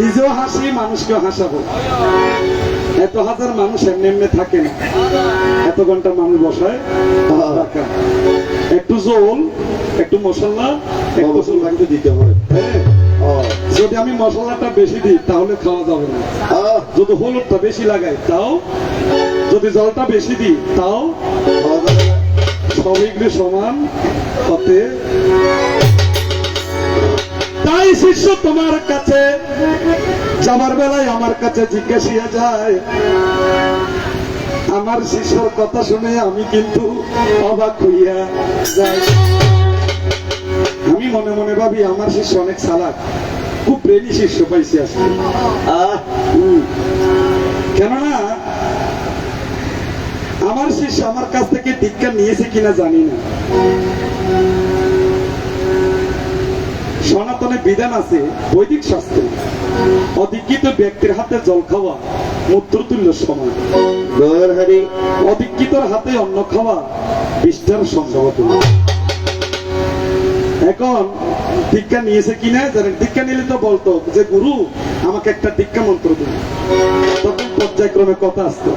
নিজেও হাসি মানুষকেও হাসাবো। এত হাজার মানুষ এমনি এমনি থাকে না এত ঘণ্টা মানুষ বসায় একটু জোল একটু মশলা একটু দিতে হবে হ্যাঁ, যদি আমি মশলাটা বেশি দিই তাহলে খাওয়া যাবে না। যদি হলুদটা বেশি লাগাই তাও। যদি জলটা বেশি দিই তাও। সবইগুলি সমান হতে তাই শিষ্য তোমার কাছে। যাবার বেলায় আমার কাছে জিজ্ঞাসিয়া যায়, আমার শিষ্যর কথা শুনে আমি কিন্তু অবাক হইয়া যাই। আমি মনে মনে ভাবি, আমার শিষ্য অনেক সালাক খুব প্রেমী শিষ্য পাইছি আসলে। কেননা, আমার শিষ্য আমার কাছ থেকে দীক্ষা নিয়েছে কিনা জানি না। সনাতনে বিধান আছে বৈদিক শাস্ত্রে অধিকৃত ব্যক্তির হাতে জল খাওয়া মূত্রতুল্য সমান। গৌর অধিকৃতর হাতে অন্ন খাওয়া বিষ্ঠার সম্ভবত এখন দীক্ষা নিয়েছে কিনা জানেন? দীক্ষা নিলে তো বলতো যে গুরু আমাকে একটা দীক্ষা মন্ত্র দিন। তখন পর্যায়ক্রমে কথা আসতো।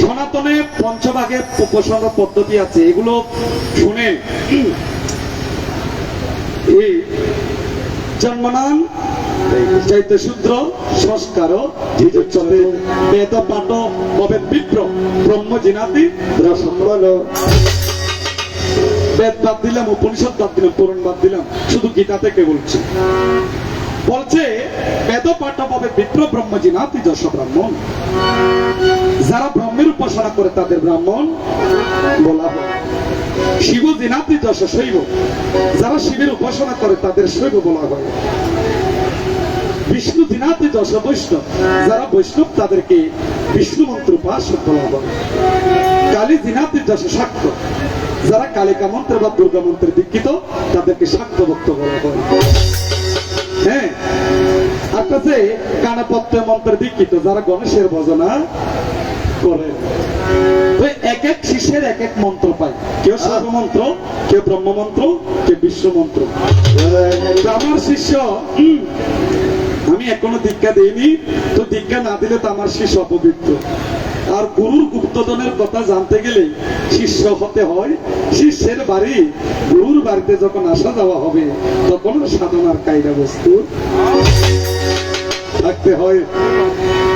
সনাতনে পঞ্চভাগের উপসর্গ পদ্ধতি আছে এগুলো শুনে এই জন্মনাম, চাইতে শূদ্র, সংস্কার বেদ পাঠ বিপ্র, ব্রহ্ম জিনাতি বেদ বাদ দিলাম, উপনিষদ বাদ দিলাম বাদ দিলাম, শুধু গীতা থেকে বলছি? বলছে, বেদ পাঠ পাবে বিপ্র, ব্রহ্ম জিনাতি যশ ব্রাহ্মণ। যারা ব্রহ্মের উপাসনা করে তাদের ব্রাহ্মণ বলা হয়। শিব জিনাতি যশ শৈব। যারা শিবের উপাসনা করে, তাদের শৈব বলা হয়। বিষ্ণু দিনাতি যশ বৈষ্ণব। যারা বৈষ্ণব, তাদেরকে বিষ্ণু মন্ত্র উপাসক বলা হয়। কালী দিনাতি যশ সাক্ষ্য। যারা কালিকা মন্ত্র বা দুর্গা মন্ত্রে দীক্ষিত, তাদেরকে সাক্ষ্য ভক্ত বলা হয়। হ্যাঁ আর কাছে কানাপত্র মন্ত্রে দীক্ষিত, যারা গণেশের ভজনা করে। ওই এক এক শিষ্যের এক এক মন্ত্র পায়। কেউ সর্বমন্ত্র কেউ ব্রহ্মমন্ত্র কেউ বিশ্ব মন্ত্র আমার শিষ্য আমি এখনও দীক্ষা দেইনি তো দীক্ষা না দিলে তো আমার শিষ্য অপবিত্র। আর গুরুর গুপ্তজনের কথা জানতে গেলে শিষ্য হতে হয় শিষ্যের বাড়ি গুরুর বাড়িতে যখন আসা যাওয়া হবে তখন সাধনার কায়দা বস্তু। থাকতে হয়।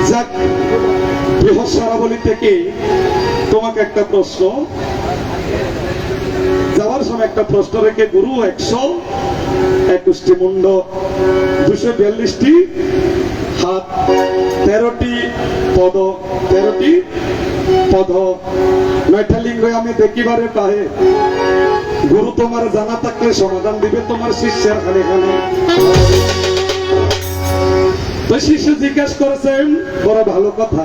যাক বৃহস্পরাবলী থেকে তোমাকে একটা প্রশ্ন। যাওয়ার সময় একটা প্রশ্ন রেখে, গুরু, একশো একুশটি মুন্ড, দুশো বিয়াল্লিশটি হাত, তেরোটি পদ তেরোটি পদ। নয়টা আমি দেখিবারে পাহে। গুরু, তোমার জানা থাকলে সমাধান দিবে তোমার শিষ্যের খানে খানে তো শিষ্য জিজ্ঞাসা করেছেন, বড় ভালো কথা।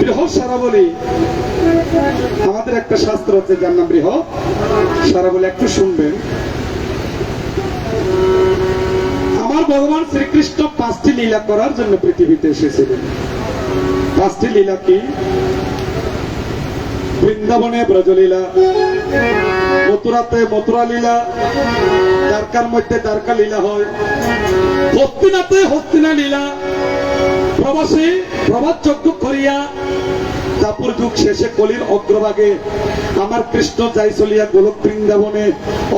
বৃহৎ সারাবলি আমাদের একটা শাস্ত্র আছে, যার নাম বৃহৎ সারা বলে, একটু শুনবেন। আমার ভগবান শ্রীকৃষ্ণ পাঁচটি লীলা করার জন্য পৃথিবীতে এসেছিলেন। পাঁচটি লীলা কি? বৃন্দাবনে ব্রজলীলা, মথুরাতে মথুরা লীলা দ্বারকার মধ্যে দ্বারকা লীলা হয় হস্তিনাতে হস্তিনা লীলা প্রবাসে প্রবাদ যজ্ঞ করিয়া দাপুর যুগ শেষে কলির অগ্রভাগে আমার কৃষ্ণ যাই চলিয়া গোলক বৃন্দাবনে,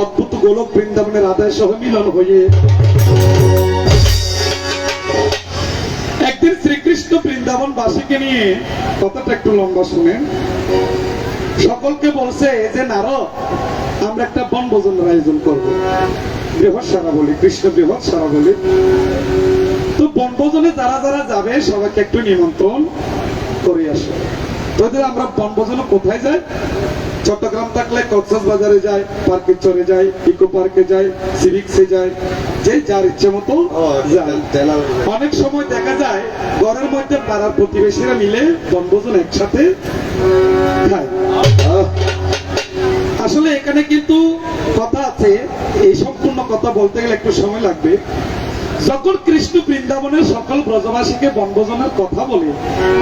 অদ্ভুত গোলক বৃন্দাবনের আদায় সহ মিলন হয়ে একদিন শ্রীকৃষ্ণ বৃন্দাবন বাসীকে নিয়ে, কথাটা একটু লম্বা শুনেন। সকলকে বলছে যে নারদ, আমরা একটা বনভোজনের আয়োজন করব। বৃহৎ সারা বলি, কৃষ্ণ বৃহৎ সারা বলি। তো বনভোজনে যারা যারা যাবে সবাইকে একটু নিমন্ত্রণ করে আসে। তো আমরা বনভোজনে কোথায় যাই? চট্টগ্রাম থাকলে কক্সবাজারে বাজারে যায় পার্কে চলে যায় ইকো পার্কে যায় সিভিক্সে যায় যে যার ইচ্ছে মতো অনেক সময় দেখা যায় ঘরের মধ্যে পাড়ার প্রতিবেশীরা মিলে বনভোজন একসাথে খায়। আসলে এখানে কিন্তু কথা আছে এই সম্পূর্ণ কথা বলতে গেলে একটু সময় লাগবে। যখন কৃষ্ণ বৃন্দাবনের সকল ব্রজবাসীকে বনভোজনের কথা বলে,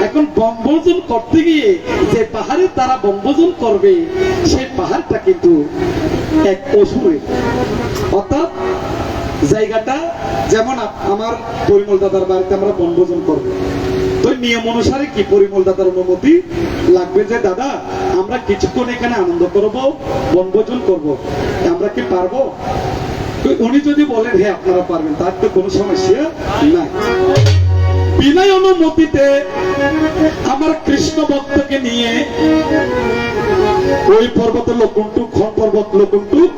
এখন বনভোজন করতে গিয়ে যে পাহাড়ে তারা বনভোজন করবে, সেই পাহাড়টা কিন্তু এক অসুরের অর্থাৎ জায়গাটা যেমন আমার পরিমল দাদার বাড়িতে আমরা বনভোজন করব। তো নিয়ম অনুসারে কি পরিমল দাদার অনুমতি লাগবে যে, দাদা, আমরা কিছুক্ষণ এখানে আনন্দ করব, বনভোজন করব। আমরা কি পারব? উনি যদি বলেন হ্যাঁ আপনারা পারবেন, তার তো কোনো সমস্যা নাই। বিনা অনুমতিতে আমার কৃষ্ণ ভক্তকে নিয়ে ওই পর্বতে লকুন্টুক খন পর্বত লকুন্টুক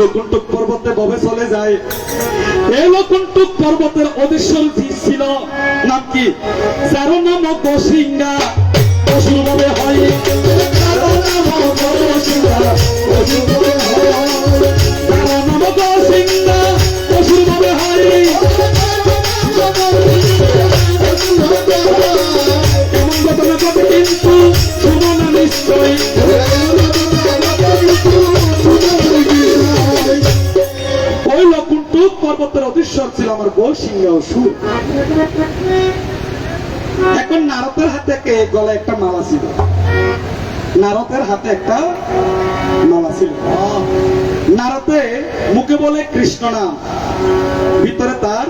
লকুন্টুক পর্বতে ববে চলে যায়। এই লকুন্টুক পর্বতের যে ছিল, নাম কি? যার নাম গসিঙ্গা অসুর ভাবে হয় সুর। এখন নারদের হাতে কে গলে একটা মালা ছিল? নারদের হাতে একটা মালা ছিল। নারদে মুখে বলে কৃষ্ণ নাম। ভিতরে তার।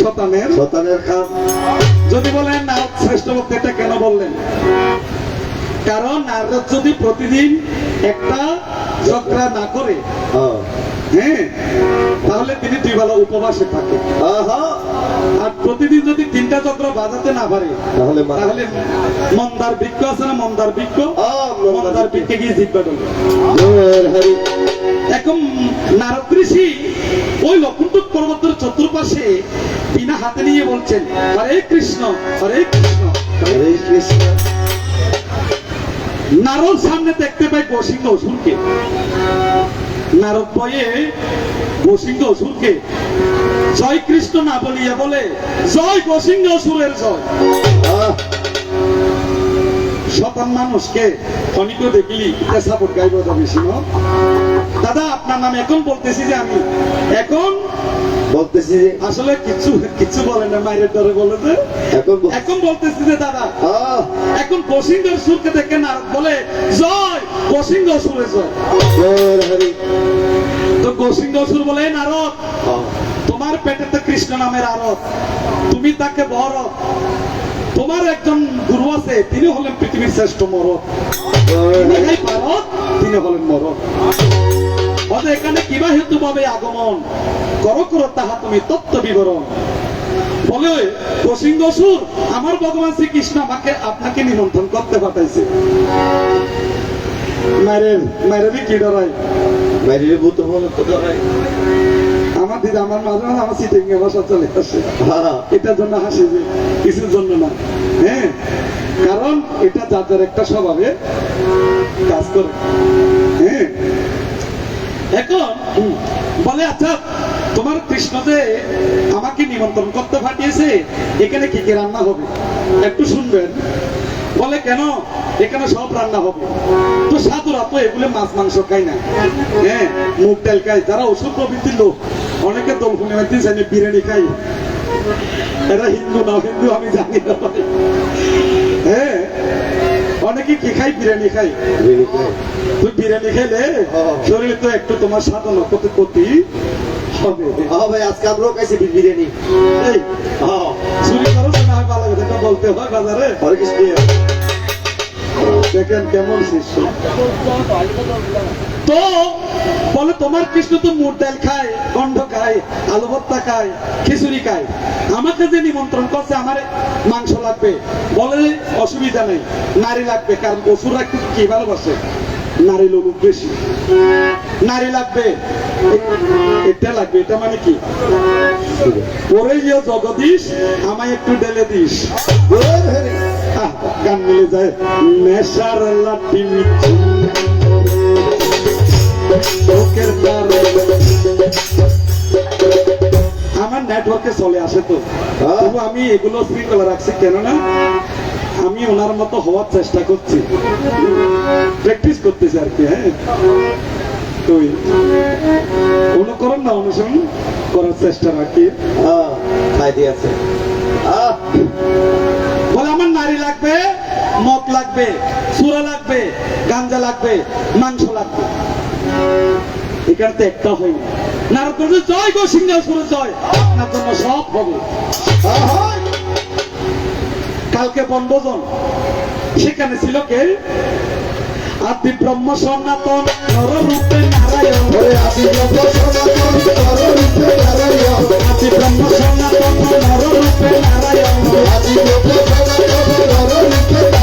শতানের শতানের খাম যদি বলেন নারদ শ্রেষ্ঠ ভক্ত এটা কেন বললেন? কারণ নারদ যদি প্রতিদিন একটা চক্রা না করে। হ্যাঁ। তাহলে তিনি দুই বেলা উপবাসে থাকে। আর প্রতিদিন যদি তিনটা চক্র বাজাতে না পারে তাহলে তাহলে মন্দার বৃক্ষ আছে না মন্দার বৃক্ষ? মন্দার বৃক্ষে। গিয়ে জিতবা এখন নারদ ঋষি ওই লক্ষণটুক পর্বতের চতুর্পাশে বিনা হাতে নিয়ে বলছেন হরে কৃষ্ণ হরে কৃষ্ণ। হরে কৃষ্ণ। নারদ সামনে দেখতে পাই বসিংহ অসুরকে। নারদ বয়ে বসিংহ অসুরকে জয় কৃষ্ণ না বলিয়া বলে, জয় বসিংহ অসুরের জয়। শতান মানুষকে অনেকেও দেখলি সাপোর্ট গাইব ন দাদা, আপনার নাম এখন বলতেছি যে আমি এখন বলতেছি যে আসলে কিছু কিছু বলে না মায়ের ডরে বলে যে এখন এখন বলতেছি যে দাদা এখন বসিংহ সুরকে দেখে না বলে জয় বসিংহ সুরে জয়। তো গোসিংহ সুর বলে নারদ তোমার পেটেতে কৃষ্ণ নামের আরত তুমি তাকে বড়। তোমার একজন গুরু আছে তিনি হলেন পৃথিবীর শ্রেষ্ঠ মরদ। তিনি হলেন মরদ। অতএব এখানে কিবা হেতু ভাবে আগমন? করো করো তাহা তুমি তত্ত্ব বিবরণ। বলে কসিংহ সুর আমার ভগবান শ্রীকৃষ্ণ আমাকে আপনাকে নিমন্ত্রণ করতে পাঠাইছে। মায়ের মায়ের কি ডরাই বাইরের ভূত হলো তো ধরাই আমার দিদি আমার মাঝে মাঝে আমার সিটিং বসা চলে আসে। হ্যাঁ, এটার জন্য হাসি যে কিছুর জন্য না। হ্যাঁ? কারণ এটা যাদের একটা স্বভাবে কাজ করে। এখন বলে আচ্ছা তোমার কৃষ্ণ যে আমাকে নিমন্ত্রণ করতে পাঠিয়েছে, এখানে কি কি রান্না হবে? একটু শুনবেন। বলে, কেন? এখানে সব রান্না হবে। তো সাধুরা তো এগুলো মাছ, মাংস খায় না। হ্যাঁ মুখ তেল খায়। যারা ওষুধ প্রবৃত্তির লোক, অনেকে দল শুনে জানি বিরিয়ানি খাই এরা হিন্দু, না হিন্দু আমি জানি না হ্যাঁ অনেকে কি খাই বিরিয়ানি খাই তুই বিরিয়ানি খেলে শরীর তো একটু তোমার সাধনা কত ক্ষতি হবে ভাই আজকে আমরাও খাইছি বিরিয়ানি। এই আহ, চুরি করো না ভালো কথা বলতে হয় বাজারে। হরে কৃষ্ণ। দেখেন কেমন শিষ্য। তো, বলে তোমার কৃষ্ণ তো মুর ডাল খায়, গন্ধ খায়, আলু ভর্তা খায়, খিচুড়ি খায়। আমাকে যে নিমন্ত্রণ করছে, আমার মাংস লাগবে। বলে অসুবিধা নেই, নারী লাগবে, কারণ অসুররা কি ভালোবাসে? নারী লোক বেশি। নারী লাগবে, এটা লাগবে, এটা মানে কি? ওরে ইয়ে জগদীশ, আমায় একটু ডেলে দিস। গান মিলে যায়, নেশার লাঠি মিঠি। চোখের তারে। আমার নেটওয়ার্কে চলে আসে তো। হ্যাঁ। তবু আমি এগুলো শৃঙ্খলা রাখছি। কেননা আমি ওনার মতো হওয়ার চেষ্টা করছি। প্র্যাকটিস করতেছি আর কি হ্যাঁ। তো অনুকরণ না অনুসরণ করার চেষ্টা রাখি। খাই দিয়েছে আহ, বলে আমার নারী লাগবে মদ লাগবে সুরা লাগবে গাঞ্জা লাগবে মাংস লাগবে। এখানে তো একটা হয়নি নারদ বলছে জয় গো সিংহাসনে জয়। আপনার জন্য সব হবে। কালকে বনভোজন। সেখানে ছিল কে? আদি ব্রহ্ম সনাতন নররূপে নারায়ণ। আদি ব্রহ্ম সনাতন নররূপে নারায়ণ। আদি ব্রহ্ম সনাতন নররূপে নারায়ণ। আদি ব্রহ্ম সনাতন নররূপে নারায়ণ।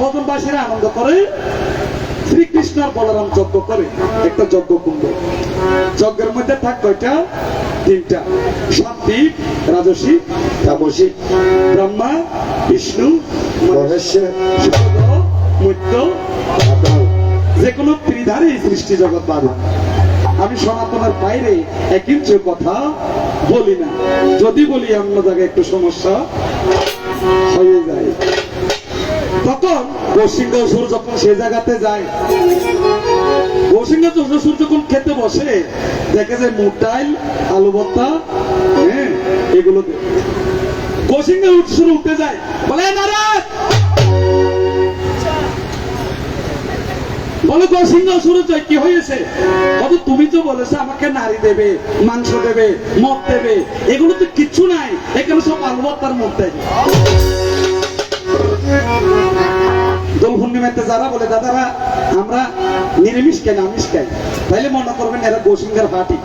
শ্রীকৃষ্ণ আনন্দ করে শ্রীকৃষ্ণ আর বলরাম যজ্ঞ করে, একটা যজ্ঞ কুণ্ড। যজ্ঞের মধ্যে থাক কয়টা? তিনটা। সাত্বিক রাজসী তামসিক ব্রহ্মা, বিষ্ণু মহেশ্বর যে কোনো ত্রিধারে সৃষ্টি জগৎ বাধা। আমি সনাতনের বাইরে এক ইঞ্চি কথা বলি না। যদি বলি অন্য জায়গায় একটু সমস্যা হয়ে যায়। তখন বসিংহ অসুর যখন সে জায়গাতে যায় বসিংহ অসুর যখন খেতে বসে, দেখে যে মুগ ডাল, আলু ভর্তা হ্যাঁ এগুলো যায়, বলে নারাজ বলো সিংহ শুরু জয় কি হয়েছে? বলো তুমি তো বলেছ আমাকে নারী দেবে, মাংস দেবে, মদ দেবে, এগুলো তো কিচ্ছু নাই, এখানে সব আলু আলবত্তার মধ্যে। দোল পূর্ণিমাতে যারা বলে, দাদারা, আমরা নিরামিষ খাই না আমিষ খাই। তাইলে মনে করবেন এরা গোসিংহের পার্টি